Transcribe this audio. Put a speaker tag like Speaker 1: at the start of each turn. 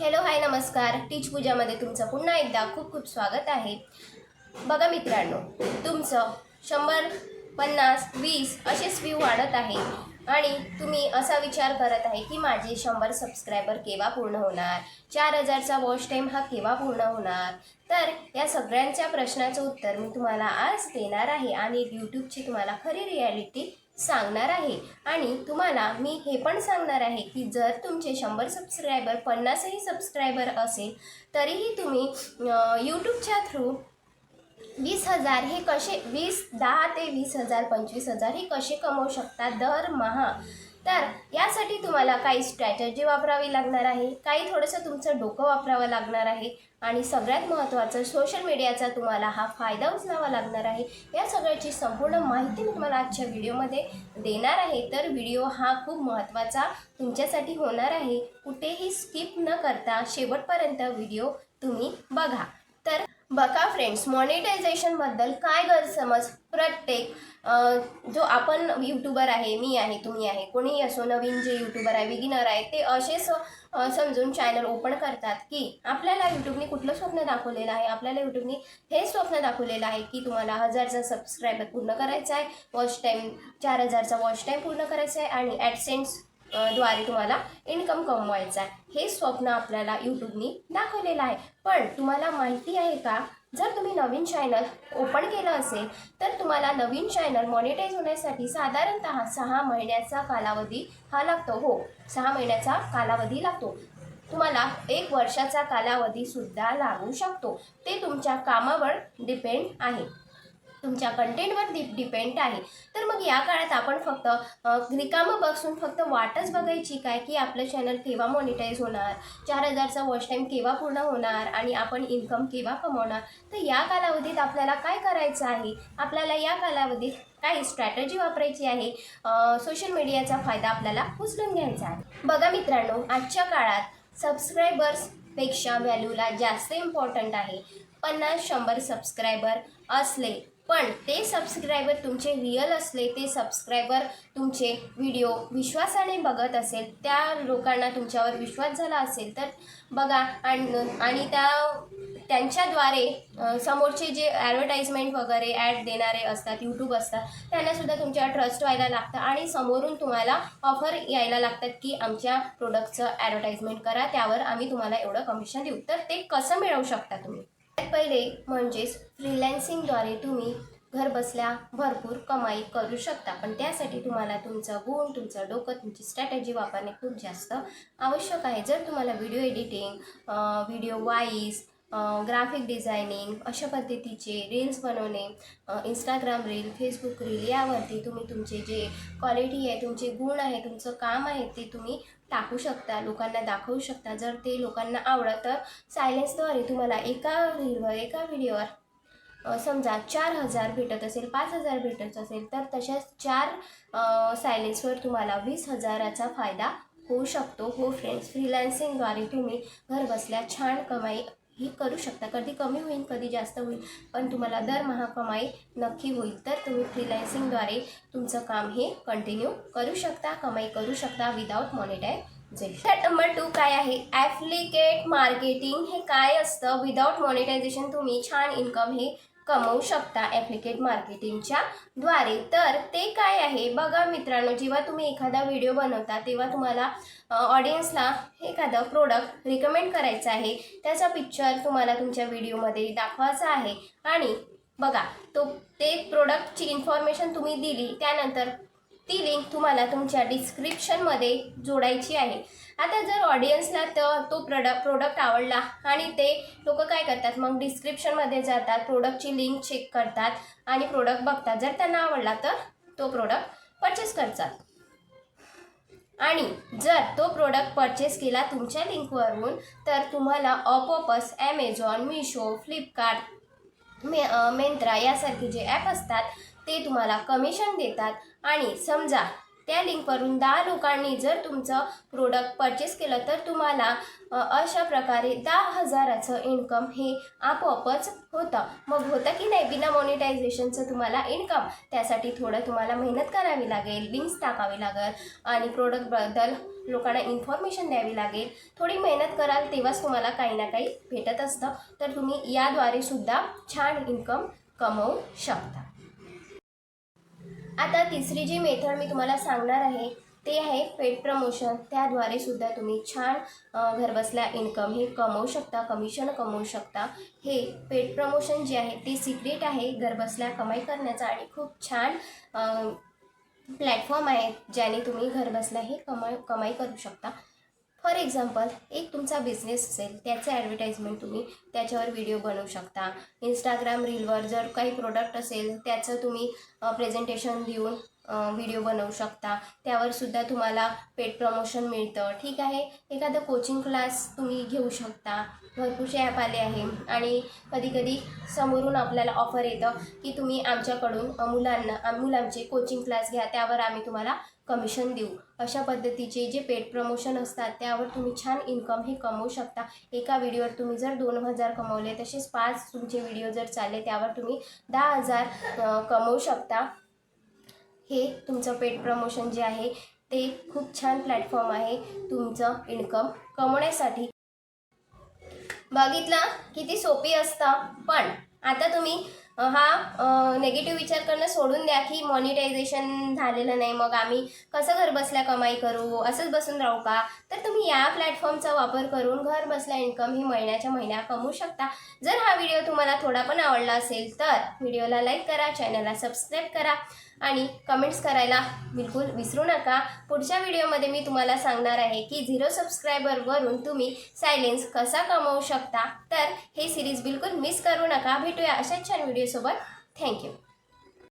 Speaker 1: Hello hi नमस्कार. टीच पूजामध्ये तुमचं पुन्हा एकदा खूप खूप स्वागत आहे. बघा मित्रांनो तुमचं शंभर पन्नास वीस असेच व्ह्यू वाढत आहे आणि तुम्ही असा विचार करत आहे की माझे शंभर सबस्क्रायबर केव्हा पूर्ण होणार? चार हजारचा वॉच टाईम हा केव्हा पूर्ण होणार? तर या सगळ्यांच्या प्रश्नाचं उत्तर मी तुम्हाला आज देणार आहे आणि यूट्यूबची तुम्हाला खरी रियालिटी सांगणार आहे. आणि तुम्हाला मी हे पण सांगणार आहे की जर तुमचे शंभर सबस्क्रायबर पन्नासही सबस्क्रायबर असेल तरीही तुम्ही यूट्यूबच्या थ्रू वीस हजार हे कसे वीस दहा ते वीस हजार पंचवीस हजार हे कसे कमवू शकता दरमहा तर यासाठी तुम्हाला काही स्ट्रॅटर्जी वापरावी लागणार आहे. काही थोडंसं तुमचं डोकं वापरावं लागणार आहे. आणि सगळ्यात महत्त्वाचं सोशल मीडियाचा तुम्हाला हा फायदा उचलावा लागणार आहे. या सगळ्याची संपूर्ण माहिती मी तुम्हाला आजच्या व्हिडिओमध्ये देणार आहे. तर व्हिडिओ हा खूप महत्त्वाचा तुमच्यासाठी होणार आहे. कुठेही स्किप न करता शेवटपर्यंत व्हिडिओ तुम्ही बघा. बघा फ्रेंड्स मॉनिटायझेशनबद्दल काय गैरसमज? प्रत्येक जो आपण यूट्यूबर आहे मी आहे तुम्ही आहे कोणीही असो नवीन जे यूट्यूबर आहे बिगिनर आहे ते असेच समजून चॅनल ओपन करतात की आपल्याला यूट्यूबने कुठलं स्वप्न दाखवलेलं आहे? आपल्याला यूट्यूबने हे स्वप्न दाखवलेलं आहे की तुम्हाला हजारचा सबस्क्रायबर पूर्ण करायचा आहे वॉच टाईम चार हजारचा वॉच टाईम पूर्ण करायचा आहे आणि ॲडसेन्स द्वारे तुम्हाला इन्कम कमवायचा आहे. हे स्वप्न आपल्याला यूट्यूबनी दाखवलेलं आहे. पण तुम्हाला माहिती आहे का? जर तुम्ही नवीन चॅनल ओपन केलं असेल तर तुम्हाला नवीन चॅनल मॉनिटाईज होण्यासाठी साधारणतः सहा महिन्याचा कालावधी हा लागतो. हो सहा महिन्याचा कालावधी लागतो. तुम्हाला एक वर्षाचा कालावधीसुद्धा लागू शकतो. ते तुमच्या कामावर डिपेंड आहे. तुमच्या कंटेंटवर डि डिपेंड आहे. तर मग या काळात आपण फक्त रिकामं बसून फक्त वाटच बघायची काय? की आपलं चॅनल केव्हा मॉनिटाईज होणार? चार हजारचा वॉच टाईम केव्हा पूर्ण होणार? आणि आपण इन्कम केव्हा कमवणार? तर या कालावधीत आपल्याला काय करायचं आहे? आपल्याला या कालावधीत काही स्ट्रॅटजी वापरायची आहे? सोशल मीडियाचा फायदा आपल्याला उचलून घ्यायचा आहे. बघा मित्रांनो आजच्या काळात सबस्क्रायबर्सपेक्षा व्हॅल्यूला जास्त इम्पॉर्टंट आहे. पन्नास शंभर सबस्क्रायबर असले पण ते सबस्क्रायबर तुमचे रिअल असले ते सबस्क्रायबर तुमचे व्हिडिओ विश्वासाने बघत असेल त्या लोकांना तुमच्यावर विश्वास झाला असेल तर बघा. आणि आणि त्या त्यांच्याद्वारे समोरचे जे ॲडव्हर्टाईजमेंट वगैरे ॲड देणारे असतात यूट्यूब असतात त्यांनासुद्धा तुमच्या ट्रस्ट व्हायला लागतं आणि समोरून तुम्हाला ऑफर यायला लागतात की आमच्या प्रोडक्टचं ॲडव्हर्टाईजमेंट करा त्यावर आम्ही तुम्हाला एवढं कमिशन देऊ. तर ते कसं मिळवू शकता तुम्ही? सगळ्यात पहिले म्हणजेच फ्रीलॅन्सिंगद्वारे तुम्ही घर बसल्या भरपूर कमाई करू शकता. पण त्यासाठी तुम्हाला तुमचं गुण तुमचं डोकं तुमची स्ट्रॅटेजी वापरणे खूप जास्त आवश्यक आहे. जर तुम्हाला video editing video wise graphic designing अशा पद्धतीचे रील्स बनवणे इंस्टाग्राम रील फेसबुक रील यावरती तुम्ही तुमचे जे क्वालिटी आहे तुमचे गुण आहे तुमचं काम आहे ते तुम्ही टाकू शकता लोकांना दाखवू शकता. जर ते लोकांना आवडत तर सायलेन्सद्वारे तुम्हाला एका रीलवर एका व्हिडिओवर समजा चार हजार भेटत असेल पाच हजार भेटत असेल तर तशाच चार सायलेन्सवर तुम्हाला वीस हजाराचा फायदा होऊ शकतो. हो फ्रेंड्स फ्रीलान्सिंगद्वारे तुम्ही घरबसल्या छान कमाई ही करू शकता. कधी कमी होईल कधी जास्त होईल पण तुम्हाला दरमहा कमाई नक्की होईल. तर तुम्ही फ्रीलान्सिंगद्वारे तुमचं काम हे कंटिन्यू करू शकता कमाई करू शकता विदाऊट मॉनिटायझेशन तर नंबर टू काय आहे? ॲप्लिकेट मार्केटिंग हे काय असतं? विदाऊट मॉनिटायझेशन तुम्ही छान इन्कम हे कमवू शकता ॲप्लिकेट मार्केटिंगच्या द्वारे. तर ते काय आहे? बघा मित्रांनो जेव्हा तुम्ही एखादा व्हिडिओ बनवता तेव्हा तुम्हाला ऑडियन्सला एखादं प्रोडक्ट रिकमेंड करायचं आहे. त्याचा पिक्चर तुम्हाला तुमच्या व्हिडिओमध्ये दाखवायचा आहे. आणि बघा तो ते प्रोडक्टची इन्फॉर्मेशन तुम्ही दिली त्यानंतर ती लिंक तुम्हाला तुमच्या डिस्क्रिप्शनमध्ये जोडायची आहे. आता जर ऑडियन्सला तर तो प्रोडक्ट प्रोडक्ट आवडला आणि ते लोक काय करतात? मग डिस्क्रिप्शनमध्ये जातात प्रोडक्टची लिंक चेक करतात आणि प्रोडक्ट बघतात. जर त्यांना आवडला तर तो प्रोडक्ट परचेस करतात. आणि जर तो प्रोडक्ट परचेस केला तुमच्या लिंकवरून तर तुम्हाला ऑपोपस ॲमेझॉन मिशो फ्लिपकार्ट मे मेंत्रा यासारखे जे ॲप असतात ते तुम्हाला कमिशन देतात. आणि समजा त्या लिंकवरून दहा लोकांनी जर तुमचं प्रोडक्ट परचेस केलं तर तुम्हाला अशा प्रकारे दहा हजाराचं इन्कम हे आपोआपच होतं. मग होतं की नाही? बिना मॉनिटायझेशनचं तुम्हाला इन्कम त्यासाठी थोडं तुम्हाला मेहनत करावी लागेल लिंक्स टाकावी लागेल आणि प्रोडक्टबद्दल लोकांना इन्फॉर्मेशन द्यावी लागेल. थोडी मेहनत कराल तेव्हाच तुम्हाला काही ना काही भेटत असतं. तर तुम्ही याद्वारे सुद्धा छान इन्कम कमवू शकता. आता तिसरी जी मेथड मी तुम्हाला सांगणार आहे ते आहे पेट प्रमोशन. त्याद्वारे सुद्धा तुम्ही छान घरबसल्या इन्कम हे कमवू शकता कमिशन कमवू शकता. हे पेट प्रमोशन जे आहे ते सिक्रेट आहे घरबसल्या कमाई करण्याचा आणि खूप छान प्लॅटफॉर्म आहे ज्याने तुम्ही घरबसल्या हे कमाई कमाई करू शकता. फॉर एक्झाम्पल एक तुमचा बिझनेस असेल त्याचं ॲडव्हर्टाईजमेंट तुम्ही त्याच्यावर व्हिडिओ बनवू शकता. इंस्टाग्राम रीलवर जर काही प्रोडक्ट असेल त्याचं तुम्ही प्रेझेंटेशन देऊन व्हिडिओ बनवू शकता. त्यावर सुद्धा तुम्हाला पेड प्रमोशन मिळतं. ठीक आहे? एखादं कोचिंग क्लास तुम्ही घेऊ शकता. भरपूरसे ॲप आले आहे. आणि कधीकधी समोरून आपल्याला ऑफर येतं की तुम्ही आमच्याकडून मुलांना मुलांचे कोचिंग क्लास घ्या. त्यावर आम्ही तुम्हाला कमिशन देऊ. अशा पद्धतीचे जे पेड प्रमोशन असतात त्यावर तुम्ही छान इन्कम हे कमवू शकता. एका व्हिडिओवर तुम्ही जर दोन हजार कमवले तसेच पाच तुमचे व्हिडिओ जर चालले त्यावर तुम्ही दहा हजार कमवू शकता. हे तुमचं पेड प्रमोशन जे आहे ते खूप छान प्लॅटफॉर्म आहे. तुमचं इन्कम कमवण्यासाठी. बघितलं? किती सोपी असतं. पण आता तुम्ही हा नेगेटिव्ह विचार करणं सोडून द्या की मॉनिटायझेशन झालेलं नाही. मग आम्ही कसं घर बसल्या कमाई करू? असंच बसून राहू का? तर तुम्ही या प्लॅटफॉर्मचा वापर करून घर बसल्या इन्कम ही महिन्याच्या महिन्या कमवू शकता. जर हा व्हिडिओ तुम्हाला थोडा पण आवडला असेल तर व्हिडिओला लाईक करा चॅनलला सबस्क्राईब करा आणि कमेंट्स करायला बिलकुल विसरू नका. पुढच्या व्हिडिओमध्ये मी तुम्हाला सांगणार आहे की झिरो सबस्क्रायबरवरून तुम्ही सायलेन्स कसा कमवू शकता? तर हे सिरीज बिलकुल मिस करू नका. भेटूया अशाच छान video व्हिडिओसोबत थँक्यू